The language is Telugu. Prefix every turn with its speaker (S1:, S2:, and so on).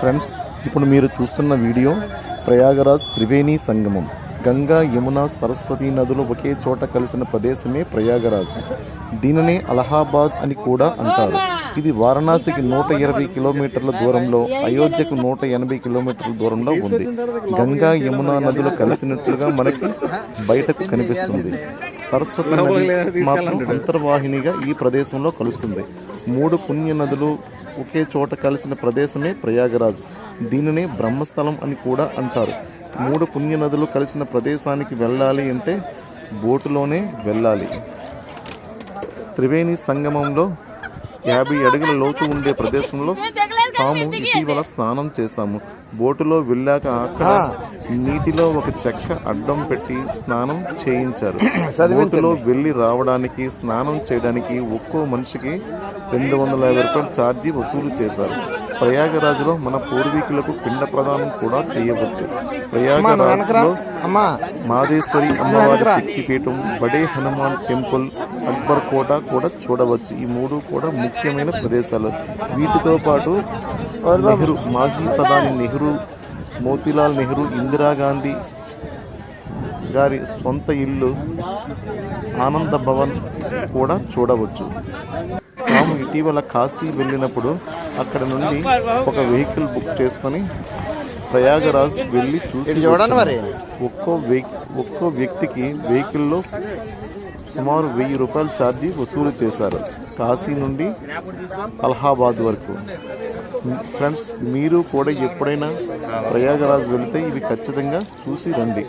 S1: ఫ్రెండ్స్ ఇప్పుడు మీరు చూస్తున్న వీడియో ప్రయాగరాజ్ త్రివేణి సంగమం. గంగా యమున సరస్వతి నదులు ఒకే చోట కలిసిన ప్రదేశమే ప్రయాగరాజ్. దీనిని అలహాబాద్ అని కూడా అంటారు. ఇది వారణాసికి నూట ఇరవై కిలోమీటర్ల దూరంలో అయోధ్యకు నూట ఎనభై కిలోమీటర్ల దూరంలో ఉంది. గంగా యమున నదులు కలిసినట్లుగా మనకి బయటకు కనిపిస్తుంది. సరస్వతి నది మాత్రం అంతర్వాహినిగా ఈ ప్రదేశంలో కలుస్తుంది. మూడు పుణ్య నదులు ఒకే చోట కలిసిన ప్రదేశమే ప్రయాగరాజ్. దీనినే బ్రహ్మస్థలం అని కూడా అంటారు. మూడు పుణ్య నదులు కలిసిన ప్రదేశానికి వెళ్ళాలి అంటే బోటులోనే వెళ్ళాలి. త్రివేణి సంగమంలో యాభై అడుగుల లోతు ఉండే ప్రదేశంలో తాము ఇటీవల స్నానం చేశాము. బోటులో వెళ్ళాక అక్కడ నీటిలో ఒక చెక్క అడ్డం పెట్టి స్నానం చేయించారు. బోటులో వెళ్ళి రావడానికి స్నానం చేయడానికి ఒక్కో మనిషికి రెండు వందల యాభై రూపాయలు ఛార్జీ వసూలు చేశారు. ప్రయాగరాజులో మన పూర్వీకులకు పిండ ప్రదానం కూడా చేయవచ్చు. ప్రయాగరాజ్లో మాదేశ్వరి అమ్మవారి శక్తిపీఠం బడే హనుమాన్ టెంపుల్ అక్బర్ కోట కూడా చూడవచ్చు. ఈ మూడు కూడా ముఖ్యమైన ప్రదేశాలు. వీటితో పాటు నెహ్రూ మాజీ ప్రధాని నెహ్రూ మోతీలాల్ నెహ్రూ ఇందిరాగాంధీ గారి సొంత ఇల్లు ఆనంద భవన్ కూడా చూడవచ్చు. తాము ఇటీవల కాశీ వెళ్ళినప్పుడు అక్కడ నుండి ఒక వెహికల్ బుక్ చేసుకొని ప్రయాగరాజ్ వెళ్ళి చూసి
S2: చూడండి. మరి.
S1: ఒక్కో ఒక్కో వ్యక్తికి వెహికల్లో సుమారు వెయ్యి రూపాయల ఛార్జీ వసూలు చేశారు కాశీ నుండి అలహాబాద్ వరకు ఫ్రెండ్స్ మీరు కూడా ఎప్పుడైనా ప్రయాగరాజ్ వెళితే ఇవి ఖచ్చితంగా చూసి రండి